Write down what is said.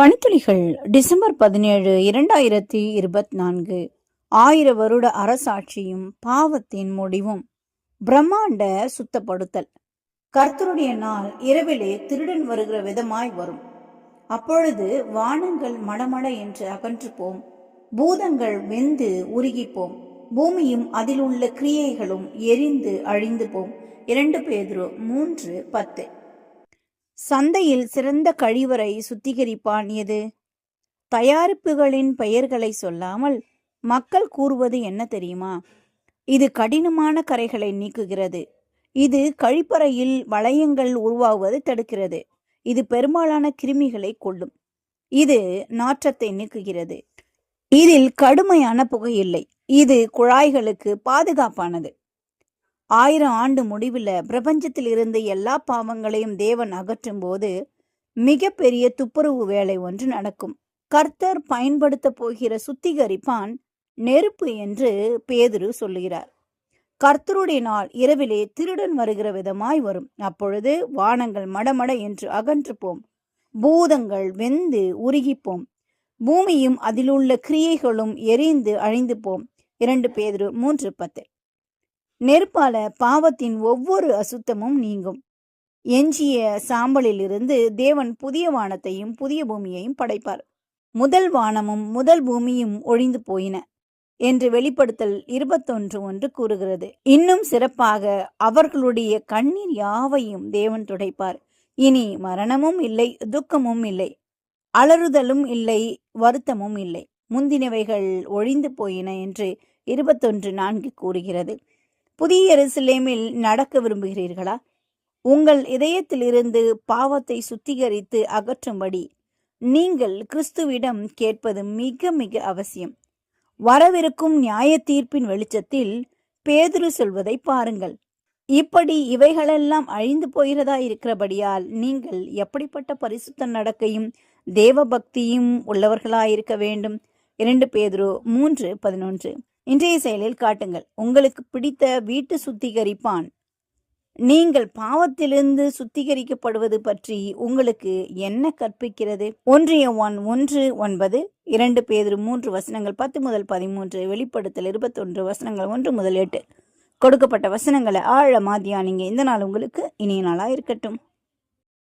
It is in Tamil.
பனித்துளிகள் டிசம்பர் பதினேழு இரண்டாயிரத்தி இருபத்தி நான்கு ஆயிர வருட அரசாட்சியும் பாவத்தின் முடிவும். பிரம்மாண்ட சுத்தப்படுத்தல். கர்த்தருடைய நாள் இரவிலே திருடன் வருகிற விதமாய் வரும். அப்பொழுது வானங்கள் மடமட என்று அகன்று போம் பூதங்கள் வெந்து உருகிப்போம். பூமியும் அதில் உள்ள கிரியைகளும் எரிந்து அழிந்து போம். இரண்டு பேதுரு மூன்று பத்து. சந்தையில் சிறந்த கழிவறை சுத்திகரிப்பான் எது? தயாரிப்புகளின் பெயர்களை சொல்லாமல் மக்கள் கூறுவது என்ன தெரியுமா? இது கடினமான கரைகளை நீக்குகிறது. இது கழிப்பறையில் வளையங்கள் உருவாகுவதை தடுக்கிறது. இது பெரும்பாலான கிருமிகளை கொள்ளும் இது நாற்றத்தை நீக்குகிறது. இதில் கடுமையான புகையில்லை இது குழாய்களுக்கு பாதுகாப்பானது. ஆயிரம் ஆண்டு முடிவில் பிரபஞ்சத்தில் இருந்து எல்லா பாவங்களையும் தேவன் அகற்றும் போது மிகப்பெரிய துப்புரவு வேலை ஒன்று நடக்கும். கர்த்தர் பயன்படுத்த போகிற சுத்திகரிப்பான் நெருப்பு என்று பேதுரு சொல்லுகிறார். கர்த்தருடைய நாள் இரவிலே திருடன் வருகிற விதமாய் வரும். அப்பொழுது வானங்கள் மடமட என்று அகன்று போம் பூதங்கள் வெந்து உருகிப்போம். பூமியும் அதிலுள்ள கிரியைகளும் எரிந்து அழிந்து போம். இரண்டு பேதுரு மூன்று பத்து நெருப்பால பாவத்தின் ஒவ்வொரு அசுத்தமும் நீங்கும். எஞ்சிய சாம்பலிலிருந்து தேவன் புதிய வானத்தையும் புதிய பூமியையும் படைப்பார். முதல் வானமும் முதல் பூமியும் ஒழிந்து போயின என்று வெளிப்படுத்தல் இருபத்தொன்று ஒன்று கூறுகிறது. இன்னும் சிறப்பாக அவர்களுடைய கண்ணீர் யாவையும் தேவன் துடைப்பார். இனி மரணமும் இல்லை துக்கமும் இல்லை அலறுதலும் இல்லை வருத்தமும் இல்லை. முந்தினவைகள் ஒழிந்து போயின என்று இருபத்தொன்று நான்கு கூறுகிறது. புதிய எருசலேமில் நடக்க விரும்புகிறீர்களா? உங்கள் இதயத்திலிருந்து பாவத்தை சுத்திகரித்து அகற்றும்படி நீங்கள் கிறிஸ்துவிடம் கேட்பது மிக மிக அவசியம். வரவிருக்கும் நியாய தீர்ப்பின் வெளிச்சத்தில் பேதுரு சொல்வதை பாருங்கள். இப்படி இவைகளெல்லாம் அழிந்து போகிறதா இருக்கிறபடியால் நீங்கள் எப்படிப்பட்ட பரிசுத்த நடக்கையும் தேவ பக்தியும் உள்ளவர்களாயிருக்க வேண்டும்? இரண்டு பேதுரு மூன்று பதினொன்று. இன்றைய செயலில் காட்டுங்கள். உங்களுக்கு பிடித்த வீட்டு சுத்திகரிப்பான். நீங்கள் பாவத்திலிருந்து சுத்திகரிக்கப்படுவது பற்றி உங்களுக்கு என்ன கற்பிக்கிறது? ஒன்றிய ஒன் ஒன்று ஒன்பது இரண்டு பேர் மூன்று வசனங்கள் பத்து முதல் பதிமூன்று வெளிப்படுத்தல் இருபத்தொன்று வசனங்கள் ஒன்று முதல் எட்டு. கொடுக்கப்பட்ட வசனங்களை ஆழமா தியானிங்க. இந்த நாள் உங்களுக்கு இனிய நாளாக இருக்கட்டும்